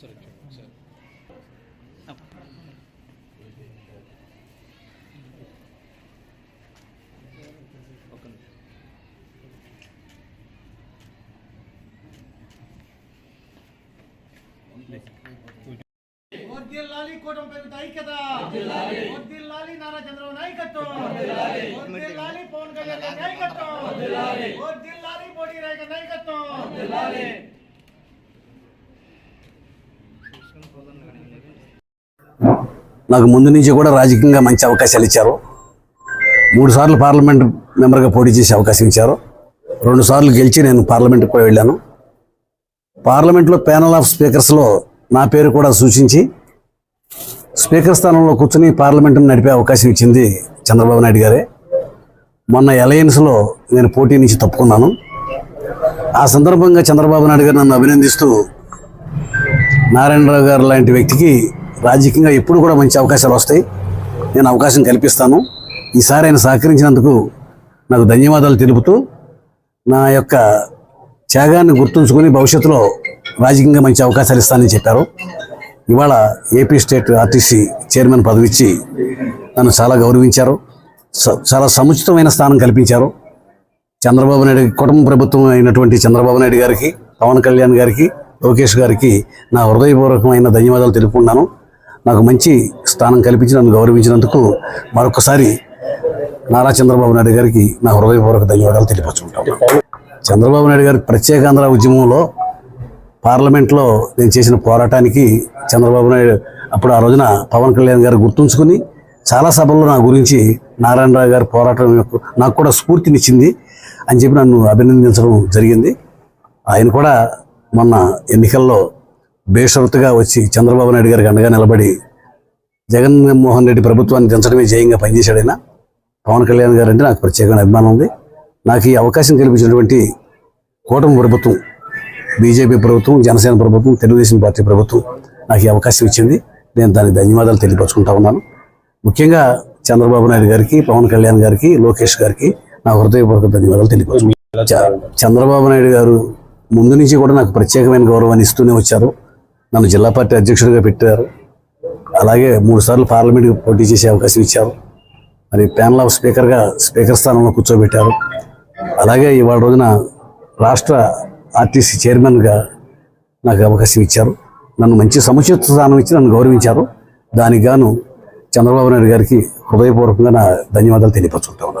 సరే చూడండి సరే కూటమి ఐక్యత. నారా చంద్రబాబు నాయకత్వం. పవన్ కళ్యాణ్ గారి నాయకత్వం. మోడీ నాయకత్వం. నాకు ముందు నుంచి కూడా రాజకీయంగా మంచి అవకాశాలు ఇచ్చారు. మూడు సార్లు పార్లమెంట్ మెంబర్గా పోటీ చేసే అవకాశం ఇచ్చారు. రెండు సార్లు గెలిచి నేను పార్లమెంట్కి కూడా వెళ్ళాను. పార్లమెంట్లో ప్యానల్ ఆఫ్ స్పీకర్స్లో నా పేరు కూడా సూచించి స్పీకర్ స్థానంలో కూర్చుని పార్లమెంటును నడిపే అవకాశం ఇచ్చింది చంద్రబాబు నాయుడు గారే. మొన్న అలయన్స్లో నేను పోటీ నుంచి తప్పుకున్నాను. ఆ సందర్భంగా చంద్రబాబు నాయుడు గారు నన్ను అభినందిస్తూ నారాయణరావు గారు లాంటి వ్యక్తికి రాజకీయంగా ఎప్పుడు కూడా మంచి అవకాశాలు వస్తాయి. నేను అవకాశం కల్పిస్తాను. ఈసారి ఆయన సహకరించినందుకు నాకు ధన్యవాదాలు తెలుపుతూ నా యొక్క త్యాగాన్ని గుర్తుంచుకొని భవిష్యత్తులో రాజకీయంగా మంచి అవకాశాలు ఇస్తానని చెప్పారు. ఇవాళ ఏపీ స్టేట్ ఆర్టీసీ చైర్మన్ పదవి ఇచ్చి నన్ను చాలా గౌరవించారు. స- చాలా సముచితమైన స్థానం కల్పించారు. చంద్రబాబు నాయుడు కుటుంబ ప్రభుత్వం అయినటువంటి చంద్రబాబు నాయుడు గారికి పవన్ కళ్యాణ్ గారికి లోకేష్ గారికి నా హృదయపూర్వకమైన ధన్యవాదాలు తెలుపుకున్నాను నాకు మంచి స్థానం కల్పించి నన్ను గౌరవించినందుకు మరొకసారి నారా చంద్రబాబు నాయుడు గారికి నా హృదయపూర్వక ధన్యవాదాలు తెలియపరుచుకుంటాను చంద్రబాబు నాయుడు గారి ప్రత్యేకాంధ్ర ఉద్యమంలో పార్లమెంట్లో నేను చేసిన పోరాటానికి చంద్రబాబు నాయుడు అప్పుడు ఆ రోజున పవన్ కళ్యాణ్ గారు గుర్తుంచుకుని చాలా సభల్లో నా గురించి నారాయణరావు గారి పోరాటం నాకు కూడా స్ఫూర్తినిచ్చింది అని చెప్పి నన్ను అభినందించడం జరిగింది. ఆయన కూడా మొన్న ఎన్నికల్లో బేషరతుగా వచ్చి చంద్రబాబు నాయుడు గారికి అండగా నిలబడి జగన్మోహన్ రెడ్డి ప్రభుత్వాన్ని దించడమే జయంగా పనిచేశాడైనా ఆయన. పవన్ కళ్యాణ్ గారు అంటే నాకు ప్రత్యేకమైన అభిమానం ఉంది. నాకు ఈ అవకాశం కల్పించినటువంటి కూటమి ప్రభుత్వం బీజేపీ ప్రభుత్వం జనసేన ప్రభుత్వం తెలుగుదేశం పార్టీ ప్రభుత్వం నాకు ఈ అవకాశం ఇచ్చింది. నేను దానికి ధన్యవాదాలు తెలియపరుచుకుంటా ఉన్నాను. ముఖ్యంగా చంద్రబాబు నాయుడు గారికి పవన్ కళ్యాణ్ గారికి లోకేష్ గారికి నా హృదయపూర్వక ధన్యవాదాలు తెలియపరుచుకుంటాను చంద్రబాబు నాయుడు గారు ముందు నుంచి కూడా నాకు ప్రత్యేకమైన గౌరవాన్ని ఇస్తూనే వచ్చారు. నన్ను జిల్లా పార్టీ అధ్యక్షుడిగా పెట్టారు. అలాగే మూడు సార్లు పార్లమెంట్కి పోటీ చేసే అవకాశం ఇచ్చారు. మరి ప్యానల్ ఆఫ్ స్పీకర్గా స్పీకర్ స్థానంలో కూర్చోబెట్టారు. అలాగే ఇవాళ రోజున రాష్ట్ర ఆర్టీసీ చైర్మన్గా నాకు అవకాశం ఇచ్చారు. నన్ను మంచి సముచిత స్థానం ఇచ్చి నన్ను గౌరవించారు. దానికి గాను చంద్రబాబు నాయుడు గారికి హృదయపూర్వకంగా నా ధన్యవాదాలు తెలియపరుచుకుంటా